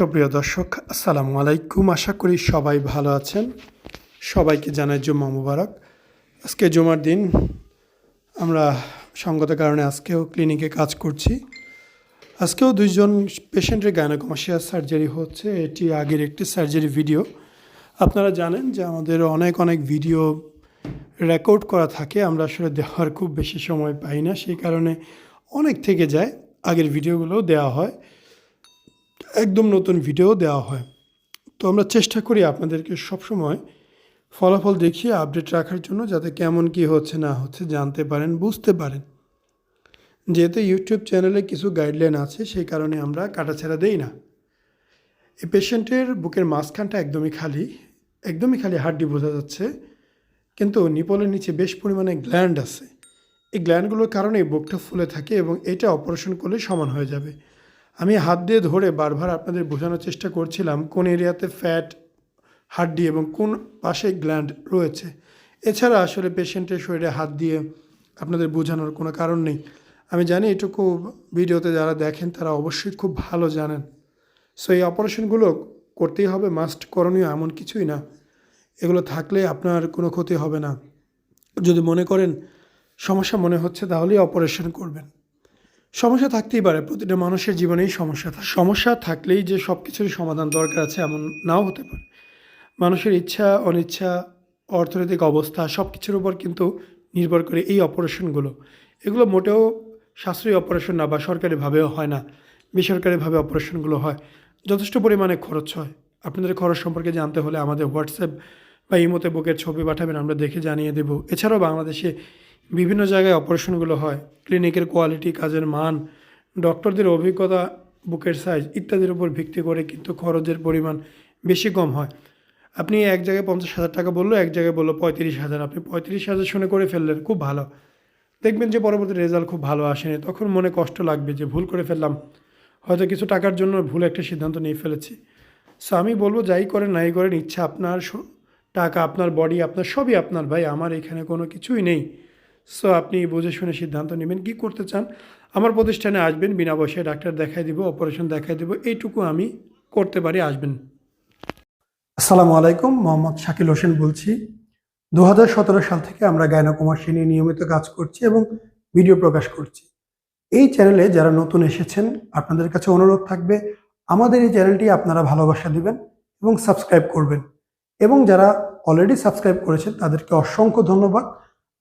সুপ্রিয় দর্শক, আসসালামু আলাইকুম। আশা করি সবাই ভালো আছেন। সবাইকে জানাই জুম্মা মুবারক। আজকে জুমার দিন, আমরা সঙ্গত কারণে আজকেও ক্লিনিকে কাজ করছি। আজকেও দুইজন পেশেন্টের গায়নাকমাসিয়া সার্জারি হচ্ছে। এটি আগের একটি সার্জারি ভিডিও। আপনারা জানেন যে আমাদের অনেক অনেক ভিডিও রেকর্ড করা থাকে। আমরা আসলে দেওয়ার খুব বেশি সময় পাই না। সেই কারণে অনেক থেকে যায়। আগের ভিডিওগুলোও দেওয়া হয়। একদম নতুন ভিডিও দেওয়া হয়। তো আমরা চেষ্টা করি আপনাদেরকে সবসময় ফলাফল দেখিয়ে আপডেট রাখার জন্য যাতে কেমন কি হচ্ছে না হচ্ছে জানতে পারেন, বুঝতে পারেন। যেহেতু ইউটিউব চ্যানেলে কিছু গাইডলাইন আছে, সেই কারণে আমরা কাটাছেড়া দেই না। এই পেশেন্টের বুকের মাঝখানটা একদমই খালি একদমই খালি হাড্ডি বোঝা যাচ্ছে। কিন্তু নিপলের নিচে বেশ পরিমাণে গ্ল্যান্ড আছে। এই গ্ল্যান্ডগুলোর কারণে বুকটা ফুলে থাকে এবং এটা অপারেশন করলে সমান হয়ে যাবে। আমি হাত দিয়ে ধরে বারবার আপনাদের বোঝানোর চেষ্টা করছিলাম কোন এরিয়াতে ফ্যাট, হাড্ডি এবং কোন পাশে গ্ল্যান্ড রয়েছে। এছাড়া আসলে পেশেন্টের শরীরে হাত দিয়ে আপনাদের বোঝানোর কোনো কারণ নেই। আমি জানি এটুকু ভিডিওতে যারা দেখেন তারা অবশ্যই খুব ভালো জানেন। সো এই অপারেশনগুলো করতেই হবে, মাস্ট করণীয় এমন কিছুই না। এগুলো থাকলে আপনার কোনো ক্ষতি হবে না। যদি মনে করেন, সমস্যা মনে হচ্ছে, তাহলেই অপারেশন করবেন। সমস্যা থাকতেই পারে, প্রতিটা মানুষের জীবনেই সমস্যা থাকে, সমস্যা থাকলেই যে সব কিছুরই সমাধান দরকার আছে এমন নাও হতে পারে। মানুষের ইচ্ছা, অনিচ্ছা, অর্থনৈতিক অবস্থা সব কিছুর উপর কিন্তু নির্ভর করে এই অপারেশনগুলো। এগুলো মোটেও সাশ্রয়ী অপারেশন না বা সরকারিভাবেও হয় না। বেসরকারিভাবে অপারেশনগুলো হয়। যথেষ্ট পরিমাণে খরচ হয়। আপনাদের খরচ সম্পর্কে জানতে হলে আমাদের হোয়াটসঅ্যাপ বা ইমোতে বুকের ছবি পাঠাবেন, আমরা দেখে জানিয়ে দেব। এছাড়াও বাংলাদেশে বিভিন্ন জায়গায় অপারেশনগুলো হয়, ক্লিনিকের কোয়ালিটি, কাজের মান, ডক্টরদের অভিজ্ঞতা, বুকের সাইজ ইত্যাদির উপর ভিত্তি করে কিন্তু খরচের পরিমাণ বেশি কম হয়। আপনি এক জায়গায় পঞ্চাশ হাজার টাকা বলল, এক জায়গায় বলল পঁয়ত্রিশ হাজার। আপনি পঁয়ত্রিশ হাজার শুনে করে ফেললেন, খুব ভালো। দেখবেন যে পরবর্তী রেজাল্ট খুব ভালো আসেনি। তখন মনে কষ্ট লাগবে যে ভুল করে ফেললাম। হয়তো কিছু টাকার জন্য ভুল একটা সিদ্ধান্ত নিয়ে ফেলেছি। সো আমি বলব যাই করেন, নাই করেন, ইচ্ছা আপনার টাকা, আপনার বডি আপনার সবই আপনার। ভাই, আমার এখানে কোনো কিছুই নেই। সো আপনি বুঝে শুনে সিদ্ধান্ত নেবেন কি করতে চান। আমার প্রতিষ্ঠানে আসবেন, বিনা পয়সায় ডাক্তার দেখাই দিব অপারেশন দেখাই দিব, এইটুকু আমি করতে পারি, আসবেন। আসসালামু আলাইকুম, মোহাম্মদ শাকিল হোসেন বলছি। দু হাজার সতেরো সাল থেকে আমরা গায়নাকুমার নিয়ে নিয়মিত কাজ করছি এবং ভিডিও প্রকাশ করছি। এই চ্যানেলে যারা নতুন এসেছেন, আপনাদের কাছে অনুরোধ থাকবে, আমাদের এই চ্যানেলটি আপনারা ভালোবাসা দিবেন এবং সাবস্ক্রাইব করবেন। এবং যারা অলরেডি সাবস্ক্রাইব করেছেন, তাদেরকে অসংখ্য ধন্যবাদ।